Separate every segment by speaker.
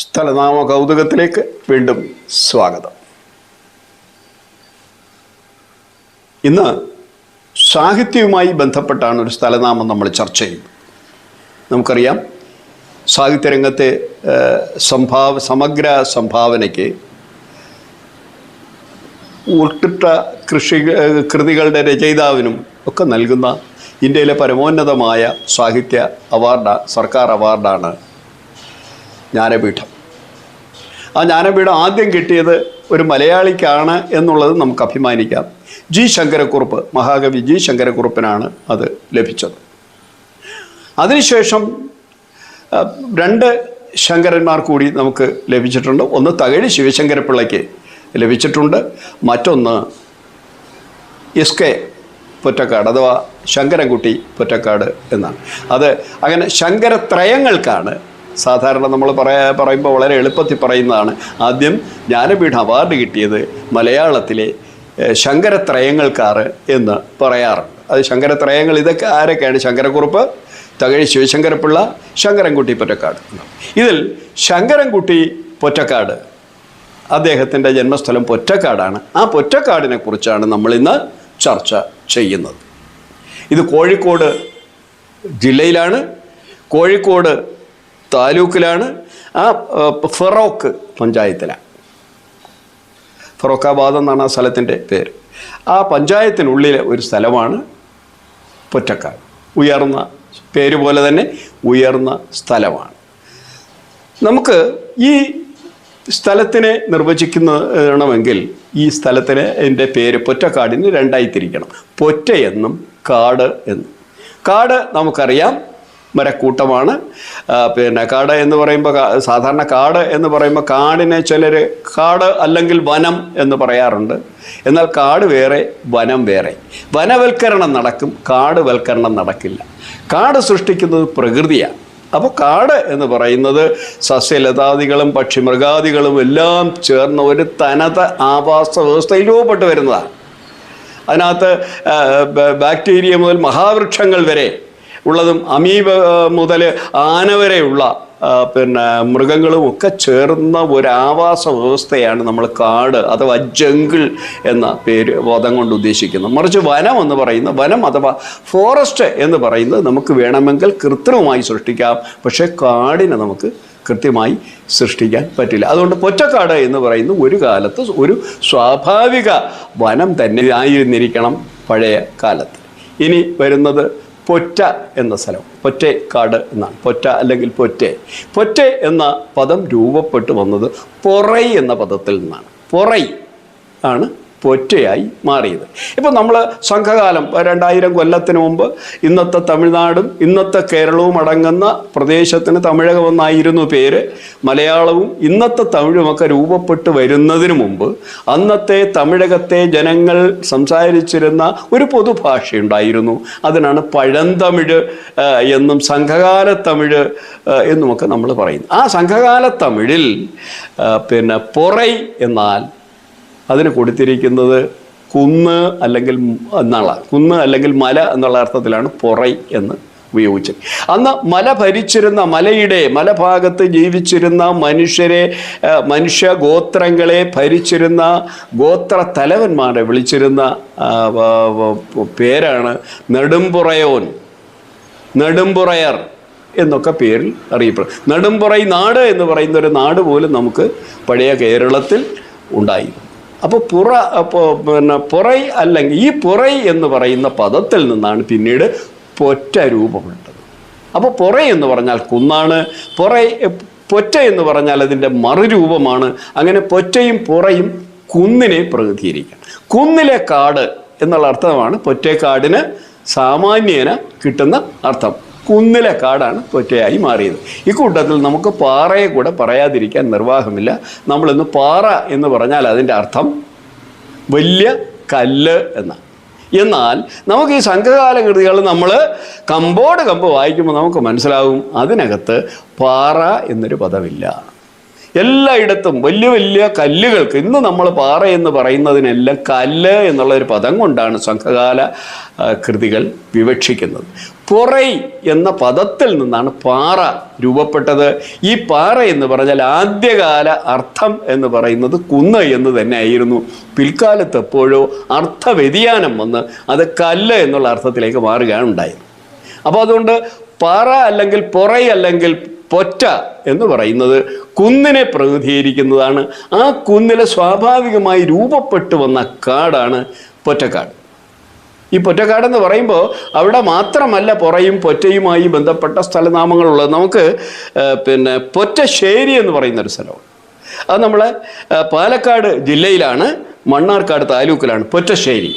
Speaker 1: സ്ഥലനാമ കൗതുകത്തിലേക്ക് വീണ്ടും സ്വാഗതം. ഇന്ന് സാഹിത്യവുമായി ബന്ധപ്പെട്ടാണ് ഒരു സ്ഥലനാമം നമ്മൾ ചർച്ച ചെയ്യുന്നത്. നമുക്കറിയാം സാഹിത്യരംഗത്തെ സംഭാവ സമഗ്ര സംഭാവനയ്ക്ക് ഉൾക്കിട്ട കൃഷി കൃതികളുടെ രചയിതാവിനും ഒക്കെ നൽകുന്ന ഇന്ത്യയിലെ പരമോന്നതമായ സാഹിത്യ അവാർഡ് സർക്കാർ അവാർഡാണ് ജ്ഞാനപീഠം. ആ ജ്ഞാനപീഠം ആദ്യം കിട്ടിയത് ഒരു മലയാളിക്കാണ് എന്നുള്ളത് നമുക്ക് അഭിമാനിക്കാം. ജി ശങ്കരക്കുറുപ്പ് മഹാകവി ജി ശങ്കരക്കുറുപ്പിനാണ് അത് ലഭിച്ചത്. അതിനുശേഷം രണ്ട് ശങ്കരന്മാർ കൂടി നമുക്ക് ലഭിച്ചിട്ടുണ്ട്. ഒന്ന് തകഴി ശിവശങ്കരപ്പിള്ളയ്ക്ക് ലഭിച്ചിട്ടുണ്ട്. മറ്റൊന്ന് എസ് കെ പൊറ്റക്കാട് അഥവാ ശങ്കരൻകുട്ടി പൊറ്റക്കാട് എന്നാണ്. അത് അങ്ങനെ ശങ്കരത്രയങ്ങൾക്കാണ് സാധാരണ നമ്മൾ പറയാ പറയുമ്പോൾ വളരെ എളുപ്പത്തിൽ പറയുന്നതാണ്. ആദ്യം ജ്ഞാനപീഠ അവാർഡ് കിട്ടിയത് മലയാളത്തിലെ ശങ്കരത്രയങ്ങൾക്കാർ എന്ന് പറയാറുണ്ട്. അത് ശങ്കരത്രയങ്ങൾ ഇതൊക്കെ ആരൊക്കെയാണ്? ശങ്കരക്കുറുപ്പ് തകഴി ശിവശങ്കരപ്പിള്ള ശങ്കരൻകുട്ടി പൊറ്റക്കാട്. ഇതിൽ ശങ്കരൻകുട്ടി പൊറ്റക്കാട് അദ്ദേഹത്തിന്റെ ജന്മസ്ഥലം പൊറ്റക്കാടാണ്. ആ പൊറ്റക്കാടിനെ കുറിച്ചാണ് നമ്മളിന്ന് ചർച്ച ചെയ്യുന്നത്. ഇത് കോഴിക്കോട് ജില്ലയിലാണ്. കോഴിക്കോട് താലൂക്കിലാണ് ആ ഫറോക്ക് പഞ്ചായത്തിലാണ് ഫറോക്കാബാദ് എന്നാണ് ആ സ്ഥലത്തിന്റെ പേര്. ആ പഞ്ചായത്തിനുള്ളിലെ ഒരു സ്ഥലമാണ് പൊറ്റക്കാട്. ഉയർന്ന പേര് പോലെ തന്നെ ഉയർന്ന സ്ഥലമാണ്. നമുക്ക് ഈ സ്ഥലത്തിനെ നിർവചിക്കണമെങ്കിൽ ഈ സ്ഥലത്തിന് എന്റെ പേര് പൊറ്റക്കാടിന് രണ്ടായി തിരിക്കണം. പൊറ്റ എന്നും കാട് എന്നും. കാട് നമുക്കറിയാം. മരക്കൂട്ടമാണ് പിന്നെ കാട് എന്ന് പറയുമ്പോൾ സാധാരണ കാട് എന്ന് പറയുമ്പോൾ കാടിനെ ചിലർ കാട് അല്ലെങ്കിൽ വനം എന്ന് പറയാറുണ്ട്. എന്നാൽ കാട് വേറെ വനം വേറെ. വനവൽക്കരണം നടക്കും കാട് വൽക്കരണം നടക്കില്ല. കാട് സൃഷ്ടിക്കുന്നത് പ്രകൃതിയാണ്. അപ്പോൾ കാട് എന്ന് പറയുന്നത് സസ്യലതാദികളും പക്ഷിമൃഗാദികളും എല്ലാം ചേർന്ന ഒരു തനത ആവാസ വ്യവസ്ഥയിൽ രൂപപ്പെട്ട് വരുന്നതാണ്. അതിനകത്ത് ബാക്ടീരിയ മുതൽ മഹാവൃക്ഷങ്ങൾ വരെ ഉള്ളതും അമീബ മുതൽ ആന വരെയുള്ള പിന്നെ മൃഗങ്ങളും ഒക്കെ ചേർന്ന ഒരു ആവാസ വ്യവസ്ഥയാണ് നമ്മൾ കാട് അഥവാ ജംഗിൾ എന്ന പേര് വധം കൊണ്ട് ഉദ്ദേശിക്കുന്നത്. മറിച്ച് വനം എന്ന് പറയുന്ന വനം അഥവാ ഫോറസ്റ്റ് എന്ന് പറയുന്നത് നമുക്ക് വേണമെങ്കിൽ കൃത്രിമമായി സൃഷ്ടിക്കാം. പക്ഷേ കാടിനെ നമുക്ക് കൃത്യമായി സൃഷ്ടിക്കാൻ പറ്റില്ല. അതുകൊണ്ട് പൊറ്റക്കാട് എന്ന് പറയുന്നത് ഒരു കാലത്ത് ഒരു സ്വാഭാവിക വനം തന്നെ ആയിരുന്നിരിക്കണം പഴയ കാലത്ത്. ഇനി വരുന്നത് പൊറ്റ എന്ന സ്ഥലം. പൊറ്റേക്കാട് എന്നാണ്. പൊറ്റ അല്ലെങ്കിൽ പൊറ്റെ. പൊറ്റെ എന്ന പദം രൂപപ്പെട്ടു വന്നത് പൊറൈ എന്ന പദത്തിൽ നിന്നാണ്. പൊറൈ ആണ് പൊറ്റയായി മാറിയത്. ഇപ്പം നമ്മൾ സംഘകാലം രണ്ടായിരം കൊല്ലത്തിന് മുമ്പ് ഇന്നത്തെ തമിഴ്നാടും ഇന്നത്തെ കേരളവും അടങ്ങുന്ന പ്രദേശത്തിന് തമിഴകമെന്നായിരുന്നു പേര്. മലയാളവും ഇന്നത്തെ തമിഴുമൊക്കെ രൂപപ്പെട്ട് വരുന്നതിന് മുമ്പ് അന്നത്തെ തമിഴകത്തെ ജനങ്ങൾ സംസാരിച്ചിരുന്ന ഒരു പൊതുഭാഷയുണ്ടായിരുന്നു. അതിനാണ് പഴന്തമിഴ് എന്നും സംഘകാല തമിഴ് എന്നുമൊക്കെ നമ്മൾ പറയുന്നു ആ സംഘകാല തമിഴിൽ പിന്നെ പൊറൈ എന്നാൽ അതിന് കൊടുത്തിരിക്കുന്നത് കുന്ന് അല്ലെങ്കിൽ നള. കുന്ന് അല്ലെങ്കിൽ മല എന്നുള്ള അർത്ഥത്തിലാണ് പൊറൈ എന്ന് ഉപയോഗിച്ചത്. അന്ന് മല ഭരിച്ചിരുന്ന മലയുടെ മലഭാഗത്ത് ജീവിച്ചിരുന്ന മനുഷ്യരെ മനുഷ്യ ഗോത്രങ്ങളെ ഭരിച്ചിരുന്ന ഗോത്ര തലവന്മാരെ വിളിച്ചിരുന്ന പേരാണ് നെടുമ്പുറയോൻ നെടുമ്പുറയർ എന്നൊക്കെ പേരിൽ അറിയപ്പെടും. നെടുമ്പുറൈ നാട് എന്ന് പറയുന്ന ഒരു നാട് പോലും നമുക്ക് പഴയ കേരളത്തിൽ ഉണ്ടായിരുന്നു. അപ്പോൾ പുറ പിന്നെ പുറൈ അല്ലെങ്കിൽ ഈ പുറൈ എന്ന് പറയുന്ന പദത്തിൽ നിന്നാണ് പിന്നീട് പൊറ്റ രൂപമുള്ളത്. അപ്പോൾ പുറൈ എന്ന് പറഞ്ഞാൽ കുന്നാണ്. പുറൈ പൊറ്റ എന്ന് പറഞ്ഞാൽ അതിന്റെ മറുരൂപമാണ്. അങ്ങനെ പൊറ്റയും പുറയും കുന്നിനെ പ്രതിനിധീകരിക്കാം. കുന്നിലെ കാട് എന്നുള്ള അർത്ഥമാണ് പൊറ്റേക്കാടിന് സാമാന്യേന കിട്ടുന്ന അർത്ഥം. കുന്നിലെ കാടാണ് തൊറ്റയായി മാറിയത്. ഇക്കൂട്ടത്തിൽ നമുക്ക് പാറയെ കൂടെ പറയാതിരിക്കാൻ നിർവാഹമില്ല. നമ്മളിന്ന് പാറ എന്ന് പറഞ്ഞാൽ അതിന്റെ അർത്ഥം വലിയ കല്ല് എന്നാണ് എന്നാൽ നമുക്ക് ഈ സംഘകാല കൃതികൾ നമ്മൾ കമ്പോട് കമ്പ് വായിക്കുമ്പോൾ നമുക്ക് മനസ്സിലാവും അതിനകത്ത് പാറ എന്നൊരു പദമില്ല. എല്ലായിടത്തും വലിയ വലിയ കല്ലുകൾക്ക് ഇന്ന് നമ്മൾ പാറ എന്ന് പറയുന്നതിനെല്ലാം കല്ല് എന്നുള്ള ഒരു പദം കൊണ്ടാണ് സംഘകാല കൃതികൾ വിവക്ഷിക്കുന്നത്. പൊറൈ എന്ന പദത്തിൽ നിന്നാണ് പാറ രൂപപ്പെട്ടത്. ഈ പാറ എന്ന് പറഞ്ഞാൽ ആദ്യകാല അർത്ഥം എന്ന് പറയുന്നത് കുന്ന് എന്ന് തന്നെ ആയിരുന്നു പിൽക്കാലത്ത് എപ്പോഴോ അർത്ഥ വ്യതിയാനം വന്ന് അത് കല്ല് എന്നുള്ള അർത്ഥത്തിലേക്ക് മാറുകയാണ് ഉണ്ടായത്. അപ്പോൾ അതുകൊണ്ട് പാറ അല്ലെങ്കിൽ പൊറൈ അല്ലെങ്കിൽ പൊറ്റ എന്ന് പറയുന്നത് കുന്നിനെ പ്രതിനിധീകരിക്കുന്നതാണ്. ആ കുന്നിലെ സ്വാഭാവികമായി രൂപപ്പെട്ടു വന്ന കാടാണ് പൊറ്റക്കാട്. ഈ പൊറ്റക്കാടെന്ന് പറയുമ്പോൾ അവിടെ മാത്രമല്ല പുറയും പൊറ്റയുമായി ബന്ധപ്പെട്ട സ്ഥലനാമങ്ങളുള്ളത്. നമുക്ക് പിന്നെ പൊറ്റശ്ശേരി എന്ന് പറയുന്നൊരു സ്ഥലമാണ് അത് നമ്മളെ പാലക്കാട് ജില്ലയിലാണ് മണ്ണാർക്കാട് താലൂക്കിലാണ് പൊറ്റശ്ശേരി.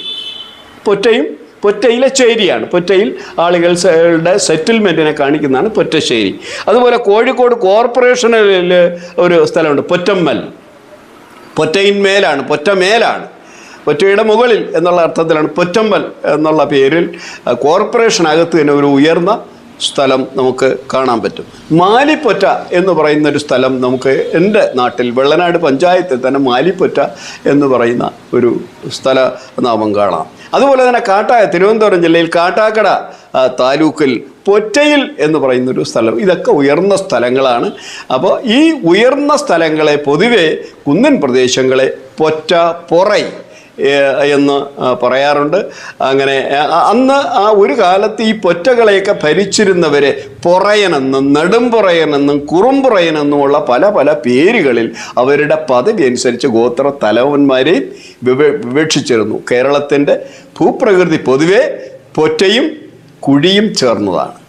Speaker 1: പൊറ്റയും പൊറ്റയിലെ ചേരിയാണ്. പൊറ്റയിൽ ആളുകളുടെ സെറ്റിൽമെന്റിനെ കാണിക്കുന്നതാണ് പൊറ്റശ്ശേരി. അതുപോലെ കോഴിക്കോട് കോർപ്പറേഷനിൽ ഒരു സ്ഥലമുണ്ട് പൊറ്റമ്മൽ. പൊറ്റയിന്മേലാണ് പൊറ്റമേലാണ്. പൊറ്റയുടെ മുകളിൽ എന്നുള്ള അർത്ഥത്തിലാണ് പൊറ്റമ്പൽ എന്നുള്ള പേരിൽ കോർപ്പറേഷനകത്ത് തന്നെ ഒരു ഉയർന്ന സ്ഥലം നമുക്ക് കാണാൻ പറ്റും. മാലിപ്പൊറ്റ എന്ന് പറയുന്ന ഒരു സ്ഥലം നമുക്ക് എന്റെ നാട്ടിൽ വെള്ളനാട് പഞ്ചായത്തിൽ തന്നെ മാലിപ്പൊറ്റ എന്ന് പറയുന്ന ഒരു സ്ഥല നാമം കാണാം. അതുപോലെ തന്നെ കാട്ടായ തിരുവനന്തപുരം ജില്ലയിൽ കാട്ടാക്കട താലൂക്കിൽ പൊറ്റയിൽ എന്ന് പറയുന്നൊരു സ്ഥലം. ഇതൊക്കെ ഉയർന്ന സ്ഥലങ്ങളാണ്. അപ്പോൾ ഈ ഉയർന്ന സ്ഥലങ്ങളെ പൊതുവെ കുന്നൻ പ്രദേശങ്ങളെ പൊറ്റ പൊറൈ എന്ന് പറയാറുണ്ട്. അങ്ങനെ അന്ന് ആ ഒരു കാലത്ത് ഈ പൊറ്റകളെയൊക്കെ ഭരിച്ചിരുന്നവരെ പുറയനെന്നും നെടുംപുറയനെന്നും കുറുമ്പുറയനെന്നുമുള്ള പല പല പേരുകളിൽ അവരുടെ പദവി അനുസരിച്ച് ഗോത്ര തലവന്മാരെയും വിവ വിവക്ഷിച്ചിരുന്നു. കേരളത്തിന്റെ ഭൂപ്രകൃതി പൊതുവെ പൊറ്റയും കുഴിയും ചേർന്നതാണ്.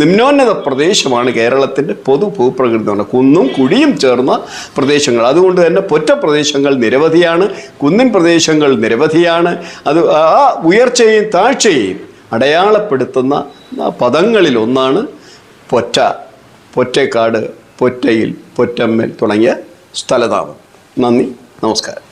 Speaker 1: നിമ്നോന്നത പ്രദേശമാണ് കേരളത്തിന്റെ പൊതു ഭൂപ്രകൃതി എന്ന് പറഞ്ഞാൽ കുന്നും കുഴിയും ചേർന്ന പ്രദേശങ്ങൾ. അതുകൊണ്ട് തന്നെ പൊറ്റ പ്രദേശങ്ങൾ നിരവധിയാണ് കുന്നിൻ പ്രദേശങ്ങൾ നിരവധിയാണ്. അത് ആ ഉയർച്ചയും താഴ്ചയും അടയാളപ്പെടുത്തുന്ന പദങ്ങളിൽ ഒന്നാണ് പൊറ്റ പൊറ്റക്കാട് പൊറ്റയിൽ പൊറ്റമ്മൽ തുടങ്ങിയ സ്ഥലനാമം നന്ദി നമസ്കാരം.